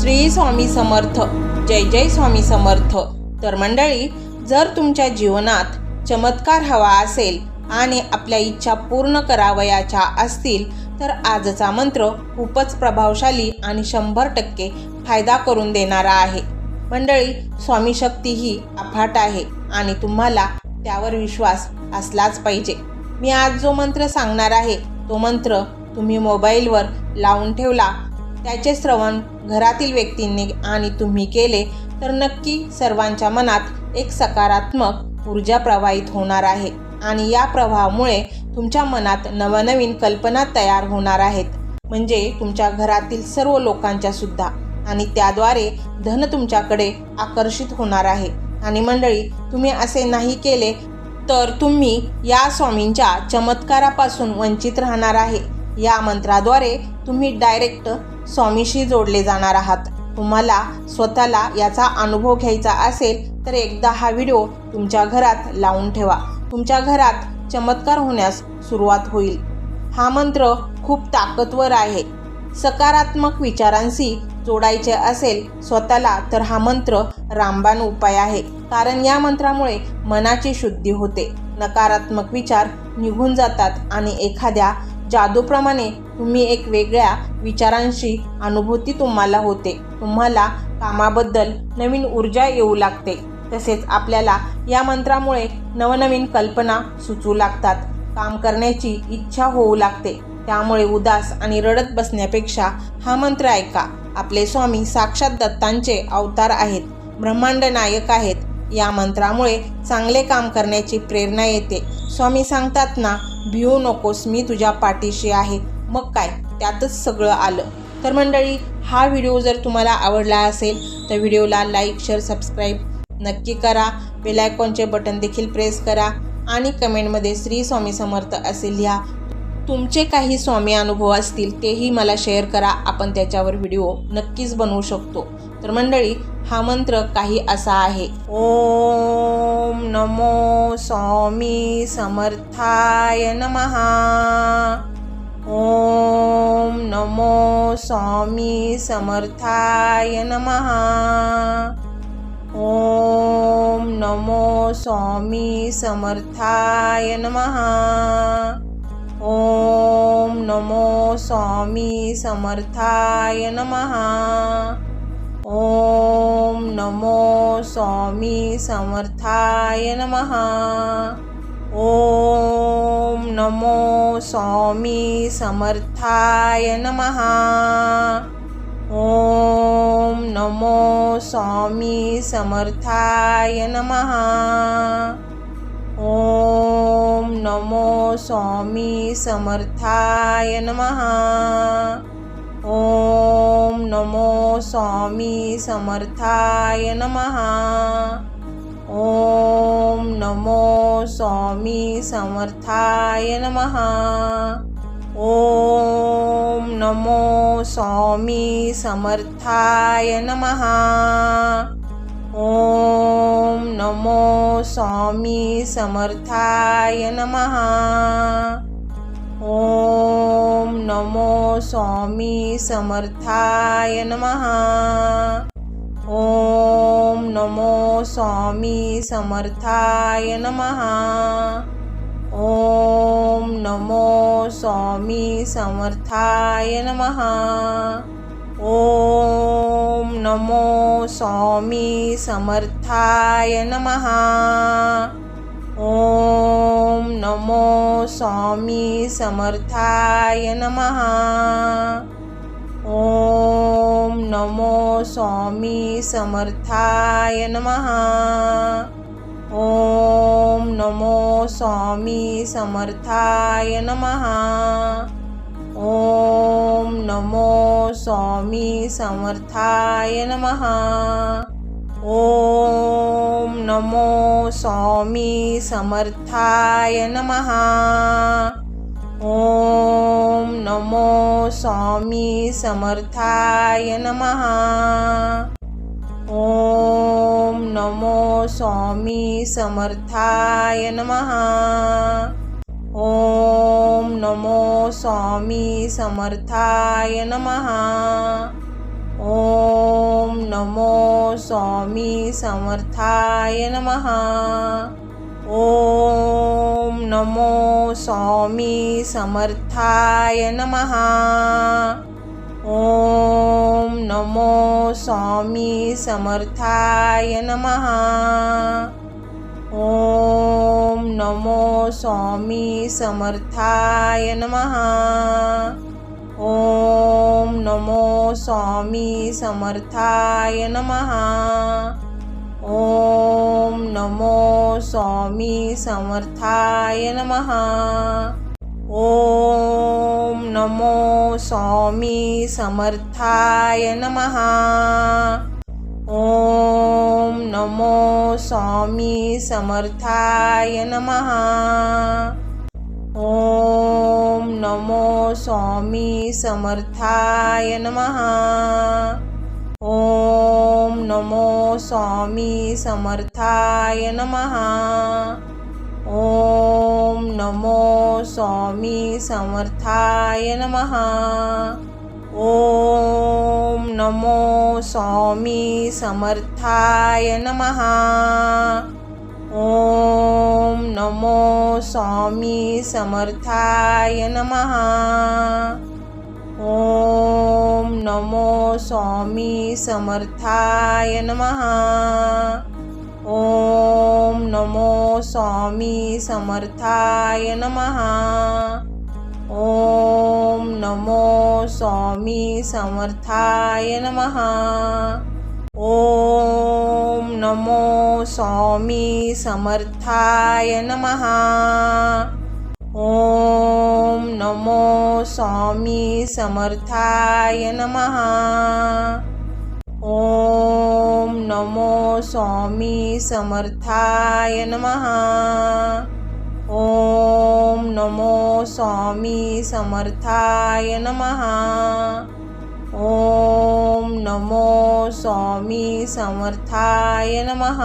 श्री स्वामी समर्थ जय जय स्वामी समर्थ. तर मंडळी जर तुमच्या जीवनात चमत्कार हवा असेल आणि आपल्या इच्छा पूर्ण करावयाच्या असतील तर आजचा मंत्र खूपच प्रभावशाली आणि शंभर टक्के फायदा करून देणारा आहे. मंडळी स्वामी शक्ती ही अफाट आहे आणि तुम्हाला त्यावर विश्वास असलाच पाहिजे. मी आज जो मंत्र सांगणार आहे तो मंत्र तुम्ही मोबाईलवर लावून ठेवला त्याचे श्रवण घरातील व्यक्तींनी आणि तुम्ही केले तर नक्की सर्वांच्या मनात एक सकारात्मक ऊर्जा प्रवाहित होणार आहे आणि या प्रवाहामुळे तुमच्या मनात नवनवीन कल्पना तयार होणार आहेत. म्हणजे तुमच्या घरातील सर्व लोकांच्या सुद्धा आणि त्याद्वारे धन तुमच्याकडे आकर्षित होणार आहे. आणि मंडळी तुम्ही असे नाही केले तर तुम्ही या स्वामींच्या चमत्कारापासून वंचित राहणार आहे. या मंत्राद्वारे तुम्ही डायरेक्ट स्वामीशी जोडले जाणार आहात. तुम्हाला स्वतःला याचा अनुभव घ्यायचा असेल तर एकदा हा व्हिडिओ तुमच्या घरात लावून ठेवा. तुमच्या घरात चमत्कार होण्यास सुरुवात होईल. हा मंत्र खूप ताकदवर आहे. सकारात्मक विचारांशी जोडायचे असेल स्वतःला तर हा मंत्र रामबाण उपाय आहे. कारण या मंत्रामुळे मनाची शुद्धी होते. नकारात्मक विचार निघून जातात आणि एखाद्या जादूप्रमाणे तुम्ही एक वेगळ्या विचारांशी अनुभूती तुम्हाला होते. तुम्हाला कामाबद्दल नवीन ऊर्जा येऊ लागते. तसेच आपल्याला या मंत्रामुळे नवनवीन कल्पना सुचू लागतात. काम करण्याची इच्छा होऊ लागते. त्यामुळे उदास आणि रडत बसण्यापेक्षा हा मंत्र ऐका. आपले स्वामी साक्षात दत्तांचे अवतार आहेत. ब्रह्मांड नायक आहेत. या मंत्रामुळे चांगले काम करण्याची प्रेरणा येते. स्वामी सांगतात ना भिवू नकोस मी तुझ्या पाठीशी आहे. मग काय? त्यातच सगळं आलं. तर मंडळी हा व्हिडिओ जर तुम्हाला आवडला असेल तर व्हिडिओला लाईक शेअर सबस्क्राईब नक्की करा. बेलायकॉनचे बटन देखील प्रेस करा. आणि कमेंटमध्ये श्री स्वामी समर्थ असे लिहा. तुमचे काही स्वामी अनुभव असतील तेही मला शेअर करा. आपण त्याच्यावर व्हिडिओ नक्कीच बनवू शकतो. तर मंडळी हा मंत्र काही असा आहे. ओम नमो स्वामी समर्थाय नमहा ओम नमो स्वामी समर्थाय नमहा ओम नमो स्वामी समर्थाय नमहा ओम नमो स्वामी समर्थाय नमहा ओम नमो स्वामी समर्थाय नमः। ओम नमो स्वामी समर्थाय नमः। ओम नमो स्वामी समर्थाय नमः। ओम नमो स्वामी समर्थाय नमः। ओम नमो स्वामी समर्थाय नमः। ओम नमो स्वामी समर्थाय नमः। ओम नमो स्वामी समर्थाय नमः। ओम नमो स्वामी समर्थाय नमः। ओम नमो स्वामी समर्थाय नमः। ओम नमो स्वामी समर्थाय नमः। ओम नमो स्वामी समर्थाय नमः। ओम नमो स्वामी समर्थाय नमः। ओम नमो स्वामी समर्थाय नमः। ओम नमो स्वामी समर्थाय नमः। ओम नमो स्वामी समर्थाय नमः। ओम नमो स्वामी समर्थाय नमः। ओम नमो स्वामी समर्थाय नमः। ओम नमो स्वामी समर्थाय नमः। ओम नमो स्वामी समर्थाय नमः। ओम नमो स्वामी समर्थाय नमः। ओम नमो स्वामी समर्थाय नमः। ॐ नमो स्वामी समर्थाय नमः। ॐ नमो स्वामी समर्थाय नमः। ॐ नमो स्वामी समर्थाय नमः। ॐ नमो स्वामी समर्थाय नमः। ॐ नमो स्वामी समर्थाय नमः। ॐ नमो स्वामी समर्थाय नमः। ॐ नमो स्वामी समर्थाय नमः। ॐ नमो स्वामी समर्थाय नमः। ॐ नमो स्वामी समर्थाय नमः। ॐ नमो स्वामी समर्थाय नमः। ॐ नमो स्वामी समर्थाय नमः। ॐ नमो स्वामी समर्थाय नमः। ॐ नमो स्वामी समर्थाय नमः। ॐ नमो स्वामी समर्थाय नमः। ॐ नमो स्वामी समर्थाय नमः। ॐ नमो स्वामी समर्थाय नमः। ॐ नमो स्वामी समर्थाय नमः। ॐ नमो स्वामी समर्थाय नमः। ॐ नमो स्वामी समर्थाय नमः। ॐ नमो स्वामी समर्थाय नमः।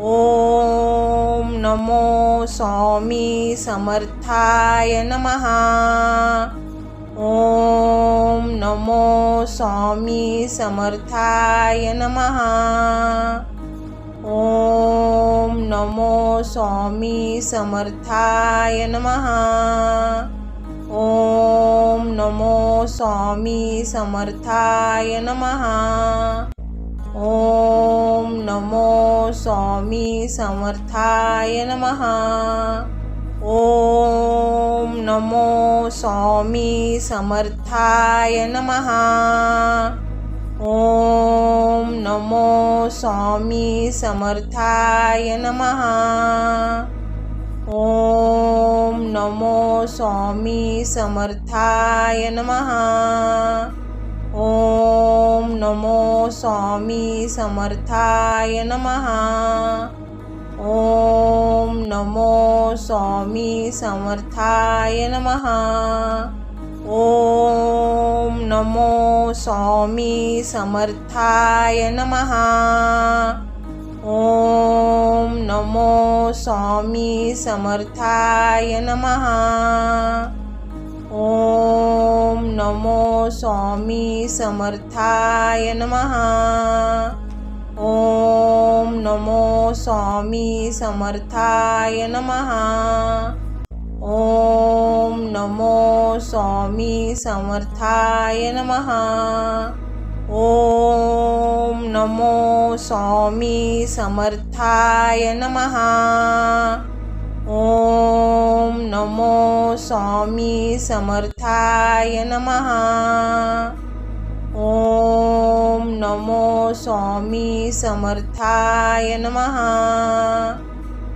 ॐ नमो स्वामी समर्थाय नमः। ॐ नमो स्वामी समर्थाय नमः। ॐ नमो स्वामी समर्थाय नमः। स्वामी समर्थाय नमः। ॐ नमो स्वामी समर्थाय नमः। ॐ नमो स्वामी समर्थाय नमः। ॐ नमो स्वामी समर्थाय नमः। ॐ नमो स्वामी समर्थाय नमः। ॐ नमो स्वामी समर्थाय नमः। ॐ नमो स्वामी समर्थाय नमः। ॐ नमो स्वामी समर्थाय नमः। ॐ नमो स्वामी समर्थाय नमः। ॐ नमो स्वामी समर्थाय नमः। ॐ नमो स्वामी समर्थाय नमः। ॐ नमो स्वामी समर्थाय नमः। ॐ नमो स्वामी समर्थाय नमः। ॐ नमो स्वामी समर्थाय नमः। ॐ नमो स्वामी समर्थाय नमः।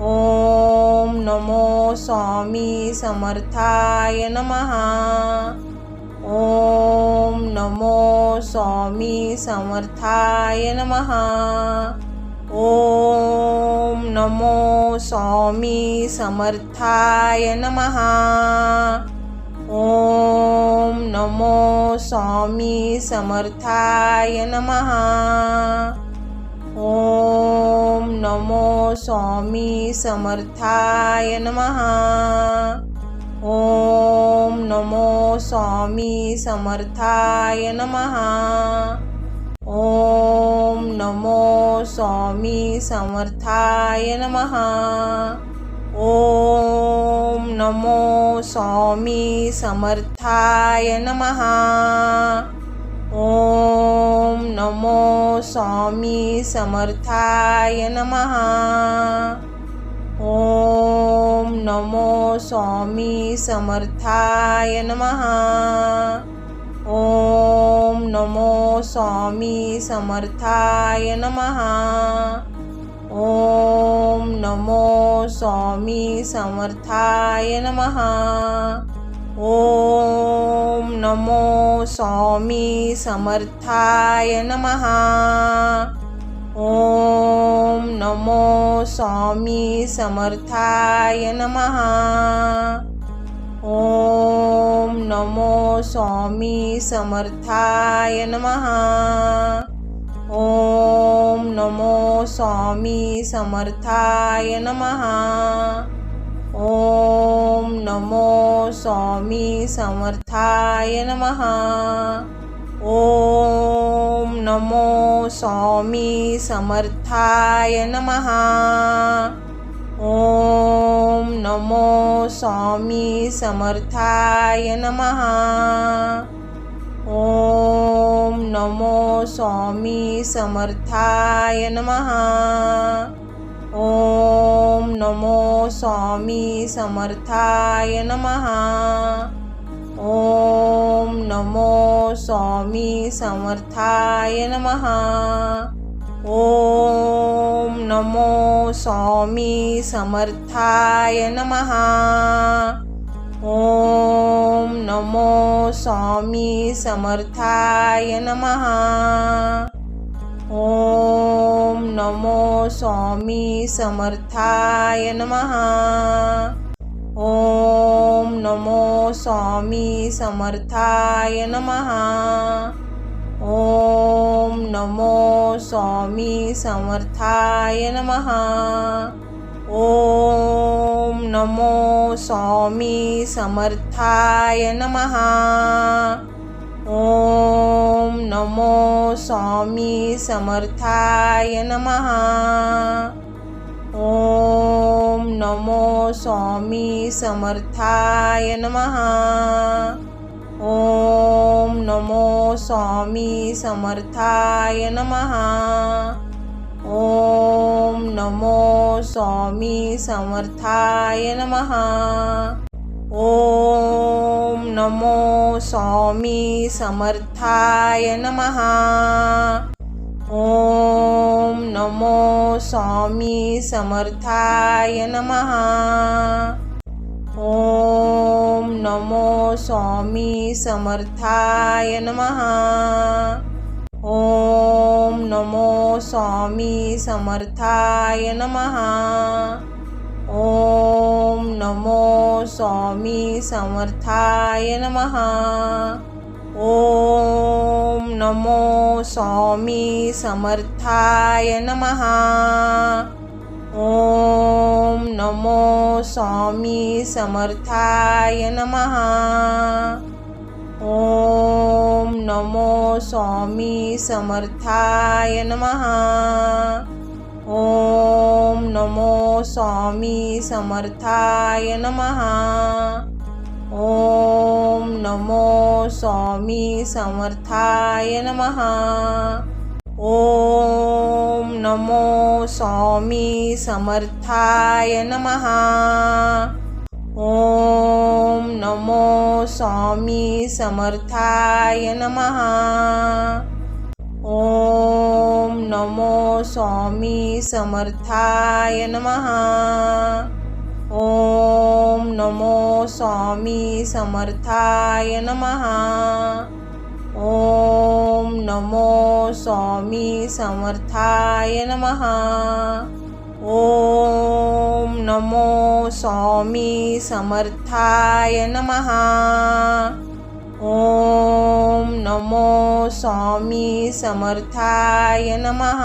ॐ नमो स्वामी समर्थाय नमः। ॐ नमो स्वामी समर्थाय नमः। ॐ नमो स्वामी समर्थाय नमः। ॐ नमो स्वामी समर्थाय नमः। ॐ नमो स्वामी समर्थाय नमः। ॐ नमो स्वामी समर्थाय नमः। ॐ स्वामी समर्थाय नमः। ओम नमो स्वामी समर्थाय नमः। ओम नमो स्वामी समर्थाय नमः। ओम नमो स्वामी समर्थाय नमः। ओम नमो स्वामी समर्थाय नमः। ओम नमो स्वामी समर्थाय नमः। ओम नमो स्वामी समर्थाय नमः। ओम नमो स्वामी समर्थाय नमः। ओम नमो स्वामी समर्थाय नमः। ओम नमो स्वामी समर्थाय नमः। ओम नमो स्वामी समर्थाय नमः। ओम नमो स्वामी समर्थाय नमः। ओम नमो स्वामी समर्थाय नमः। ओम नमो स्वामी समर्थाय नमः। ओम नमो स्वामी समर्थाय नमः। ओम नमो स्वामी समर्थाय नमः। ओम नमो स्वामी समर्थाय नमः। ओम नमो स्वामी समर्थाय नमः। ओम नमो स्वामी समर्थाय नमः। ओम नमो स्वामी समर्थाय नमः। ओम नमो स्वामी समर्थाय नमः। ओम नमो स्वामी समर्थाय नमः। ओम नमो स्वामी समर्थाय नमः। ओम नमो स्वामी समर्थाय नमः। ओम नमो स्वामी समर्थाय नमः। ओम नमो स्वामी समर्थाय नमः। ओम नमो स्वामी समर्थाय नमः। ओम नमो स्वामी समर्थाय नमः। ओम नमो स्वामी समर्थाय नमः। ओम नमो स्वामी समर्थाय नमः। ओम नमो स्वामी समर्थाय नमः। ओम नमो स्वामी समर्थाय नमः। ओम नमो स्वामी समर्थाय नमः। ओम नमो स्वामी समर्थाय नमः। ओम नमो स्वामी समर्थाय नमः। ओम नमो स्वामी समर्थाय नमः। ओम नमो स्वामी समर्थाय नमः। ओम नमो स्वामी समर्थाय नमः। ओम नमो स्वामी समर्थाय नमः। ओम नमो स्वामी समर्थाय नमः। ओम नमो स्वामी समर्थाय नमः। ओम नमो स्वामी समर्थाय नमः। ओम नमो स्वामी समर्थाय नमः।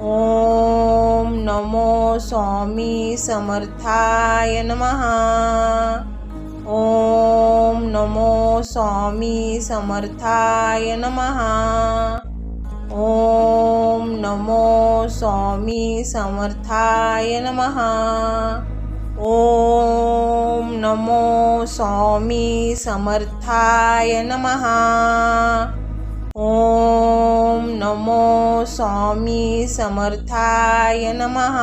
ओम नमो स्वामी समर्थाय नमः। ओम नमो स्वामी समर्थाय नमः। ओम नमो स्वामी समर्थाय नमः। ओम नमो स्वामी समर्थाय नमः। ओम नमो स्वामी समर्थाय नमः।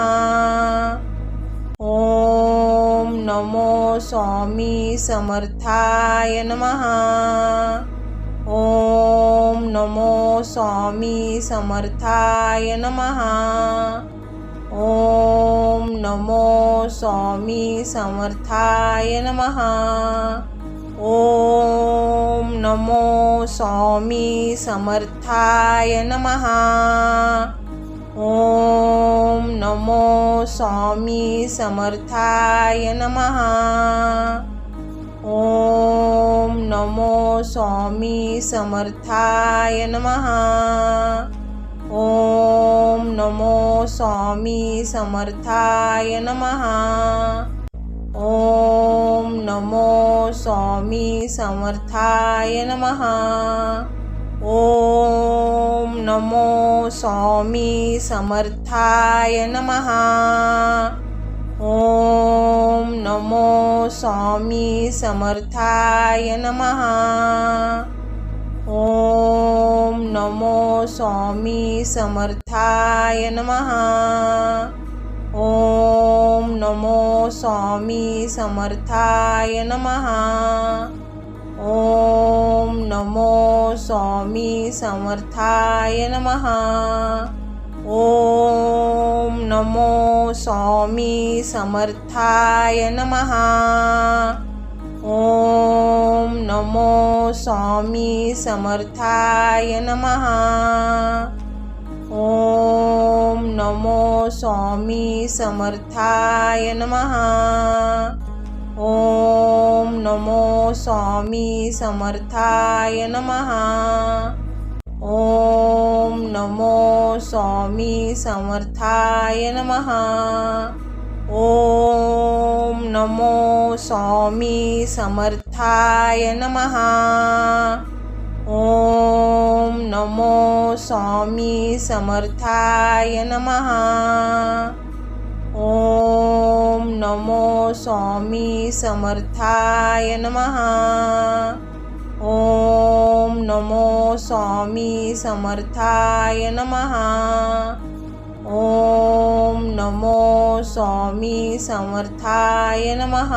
ओम नमो स्वामी समर्थाय नमः। ओम नमो स्वामी समर्थाय नमः। ओम नमो स्वामी समर्थाय नमः। ओम नमो स्वामी समर्थाय नमः। ओम नमो स्वामी समर्थाय नमः। ओम नमो स्वामी समर्थाय नमः। ओम नमो स्वामी समर्थाय नमः। ओम नमो स्वामी समर्थाय नमः। ओम नमो स्वामी समर्थाय नमः। ओम नमो स्वामी समर्थाय नमः। ओम नमो स्वामी समर्थाय नमः। ओम नमो स्वामी समर्थाय नमः। ओम नमो स्वामी समर्थाय नमः। ओम नमो स्वामी समर्थाय नमः। ओम नमो स्वामी समर्थाय नमः। ओम नमो स्वामी समर्थाय नमः। ओम नमो स्वामी समर्थाय नमः। ओम नमो स्वामी समर्थाय नमः। ओम नमो स्वामी समर्थाय नमः। ओम नमो स्वामी समर्थाय नमः। ओम नमो स्वामी समर्थाय नमः। ओम नमो स्वामी समर्थाय नमः। ओम नमो स्वामी समर्थाय नमः।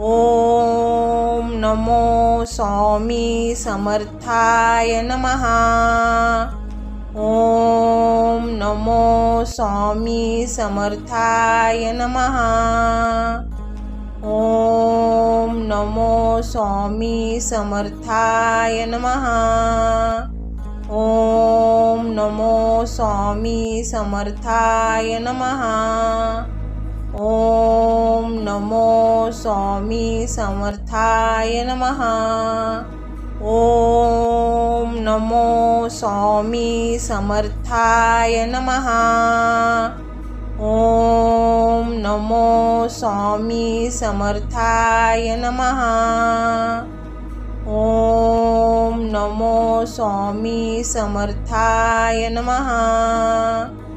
ओम नमो स्वामी समर्थाय नमः। ओम नमो स्वामी समर्थाय नमः। ओम नमो स्वामी समर्थाय नमः। ओम नमो स्वामी समर्थाय नमः। ओम नमो स्वामी समर्थाय नमः। ओम नमो स्वामी समर्थाय नमः। ओम नमो स्वामी समर्थाय नमः। ओम नमो स्वामी समर्थाय नमः।